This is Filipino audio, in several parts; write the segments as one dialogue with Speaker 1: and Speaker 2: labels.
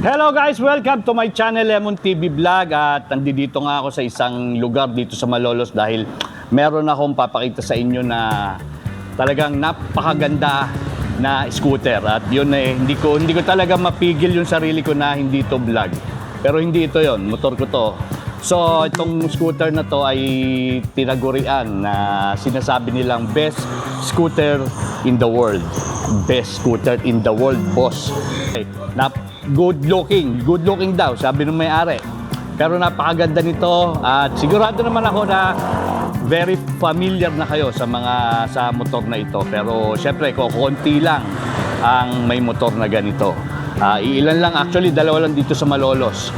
Speaker 1: Hello guys, welcome to my channel Lemon TV Vlog at nandito nga ako sa isang lugar dito sa Malolos dahil meron akong papakita sa inyo na talagang napakaganda na scooter at yun eh hindi ko hindi ko talaga mapigil yung sarili ko na hindi to vlog. Pero hindi ito yon, motor ko to. So itong scooter na to ay tinagurian na sinasabi nilang best scooter in the world. Best scooter in the world, boss. Okay, Nap good looking, good looking daw, sabi ng may-ari. Pero napakaganda nito at sigurado naman ako na very familiar na kayo sa mga sa motor na ito. Pero syempre, ko konti lang ang may motor na ganito. Ah, iilan lang actually, dalawa lang dito sa Malolos.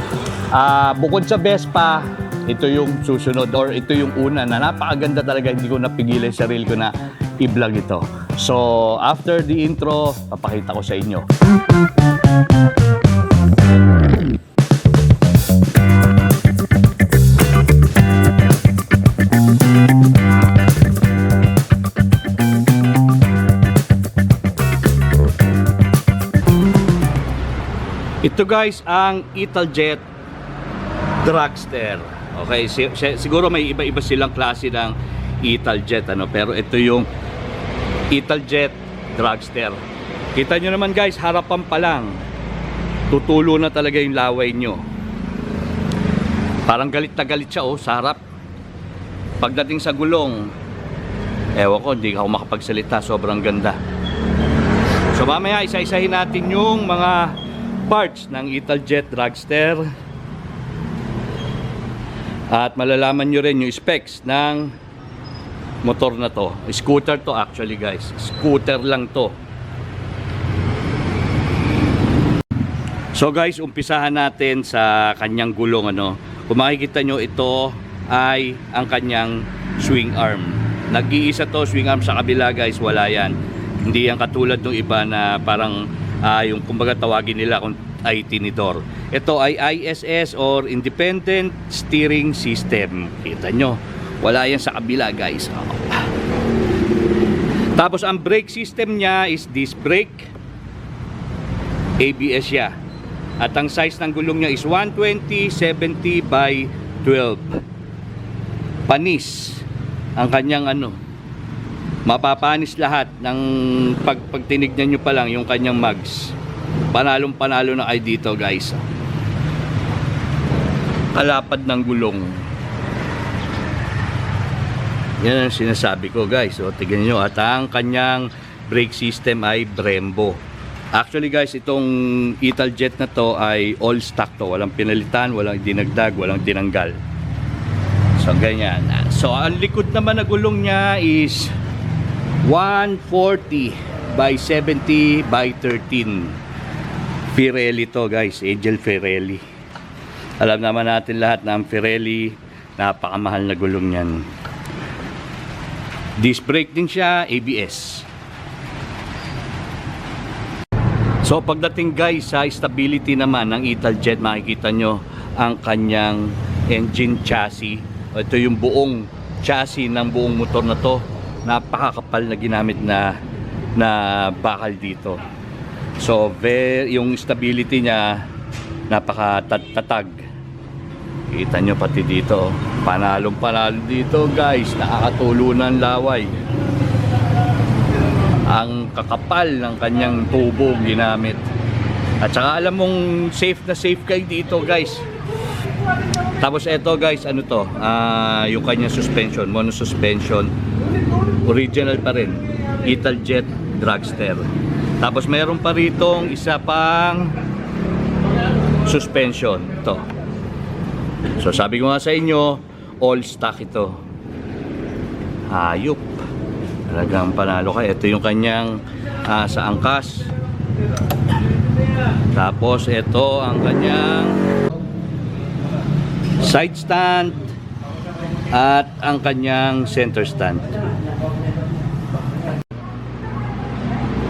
Speaker 1: Ah, bukod sa Vespa, ito yung susunod or ito yung una na napakaganda talaga hindi ko napigilan yung sarili ko na i-vlog ito. So, after the intro, papakita ko sa inyo. Ito guys ang Italjet Dragster. Okay, si, si- siguro may iba-iba silang klase ng Italjet ano, pero ito yung Italjet Dragster. Kita nyo naman guys, harapan pa lang. Tutulo na talaga yung laway nyo. Parang galit na galit siya oh, sa harap. Pagdating sa gulong, ewan ko, hindi ako makapagsalita, sobrang ganda. So mamaya isa-isahin natin yung mga parts ng Italjet Dragster. At malalaman nyo rin yung specs ng motor na to. Scooter to actually guys. Scooter lang to. So guys, umpisahan natin sa kanyang gulong ano. Kung makikita nyo ito ay ang kanyang swing arm. Nag-iisa to swing arm sa kabila guys, wala yan. Hindi yan katulad ng iba na parang ah, yung kumbaga tawagin nila kung ay tinidor. Ito ay ISS or Independent Steering System. Kita nyo, wala yan sa kabila guys. Oh. Tapos ang brake system niya is disc brake. ABS siya. At ang size ng gulong niya is 120-70 by 12. Panis ang kanyang ano. Mapapanis lahat ng pag, pag tinignan nyo pa lang yung kanyang mags. Panalong panalo na kayo dito guys. Kalapad ng gulong. Yan ang sinasabi ko guys. O, tignan nyo. At ang kanyang brake system ay Brembo. Actually guys, itong Italjet na to ay all stock to. Walang pinalitan, walang dinagdag, walang tinanggal. So ganyan. So ang likod naman na gulong niya is 140 by 70 by 13. Pirelli to guys, Angel Pirelli. Alam naman natin lahat na ang Pirelli, napakamahal na gulong yan. Disc brake din siya, ABS. So pagdating guys sa stability naman ng Italjet, makikita nyo ang kanyang engine chassis. Ito yung buong chassis ng buong motor na to. Napakakapal na ginamit na na bakal dito. So very, yung stability niya napakatatag. Kita nyo pati dito. Panalong panalo dito guys. Nakakatulo ng laway ang kakapal ng kanyang tubo ginamit. At saka alam mong safe na safe kayo dito guys. Tapos eto guys, ano to? Ah, yung kanyang suspension, mono suspension. Original pa rin. Italjet Dragster. Tapos mayroon pa ritong isa pang suspension. To. So sabi ko nga sa inyo, all stock ito. Hayop. Talagang panalo ka. Ito yung kanyang ah, sa angkas. Tapos ito ang kanyang side stand at ang kanyang center stand.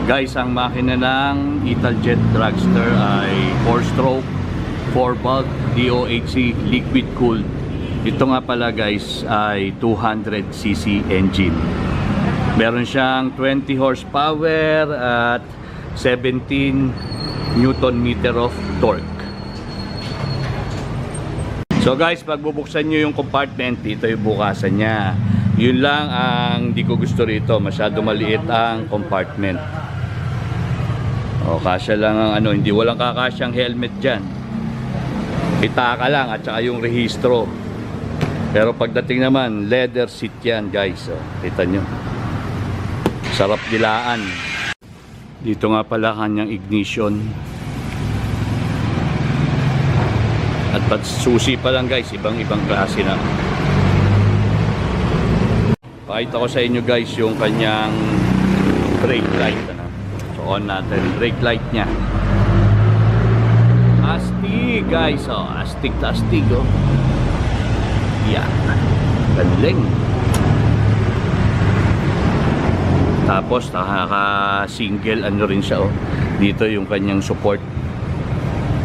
Speaker 1: Guys, ang makina ng Italjet Dragster ay 4-stroke, 4-valve, DOHC, liquid cooled. Ito nga pala guys ay 200cc engine. Meron siyang 20 horsepower at 17 newton meter of torque. So guys, pag bubuksan nyo yung compartment, ito yung bukasan niya. Yun lang ang di ko gusto rito. Masyado maliit ang compartment. O, kasya lang ang ano, hindi walang kakasyang helmet dyan. Pitaka lang at saka yung rehistro. Pero pagdating naman, leather seat yan guys. O, kita nyo. Sarap dilaan. Dito nga pala kanyang ignition. At pag susi pa lang guys, ibang-ibang klase na. Pakita ko sa inyo guys yung kanyang brake light. Ano? So on natin, brake light niya. Astig guys, oh, astig to astig oh. Yan. Galing. Tapos nakaka-single ano rin siya oh. Dito yung kanyang support.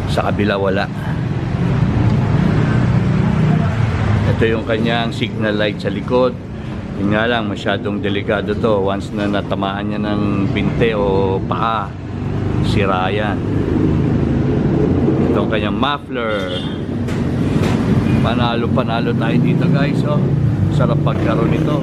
Speaker 1: Sa kabila wala. Ito yung kanyang signal light sa likod. Yun nga lang, masyadong delikado to. Once na natamaan niya ng binte o paa, sira yan. Ito ang kanyang muffler. Panalo, panalo tayo dito guys. Oh. Sarap pagkaroon nito.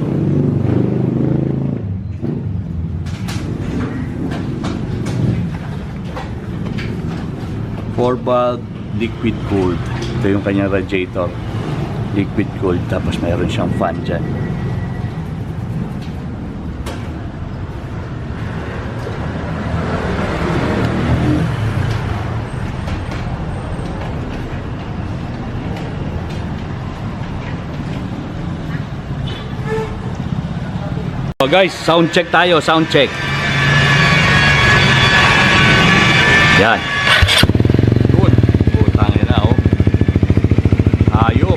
Speaker 1: Four valve liquid cooled. Ito yung kanyang radiator. Liquid cooled. Tapos mayroon siyang fan dyan. Guys, sound check tayo, sound check. Yan. Good. Putang ina, oh. Ayop.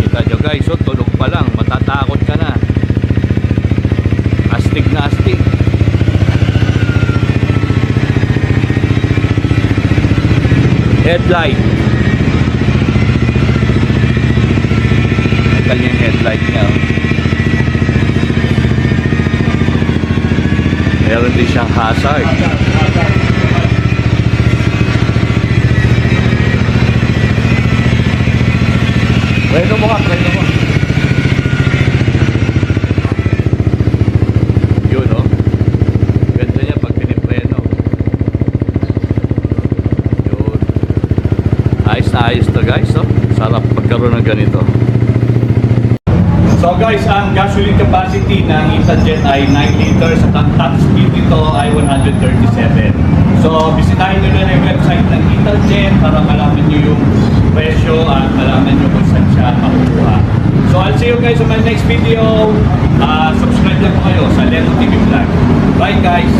Speaker 1: Kita nyo guys, oh, tulog pa lang. Matatakot ka na. Astig na astig. Headlight. Ito yung headlight niya. oh. Meron din siyang hazard. Bueno mo ka, bueno mo. Yun, oh. Ganda niya pag pinipreno. Yun. Ayos na ayos to guys, oh. Sarap pagkaroon ng ganito. So guys, ang gasoline capacity ng EthanJet ay 9 liters at ang top speed nito ay 137. So bisitahin nyo na yung website ng EthanJet para malaman nyo yung presyo at malaman nyo kung saan siya makukuha. So I'll see you guys on my next video. Uh, subscribe lang po kayo sa Leno TV Vlog. Bye guys!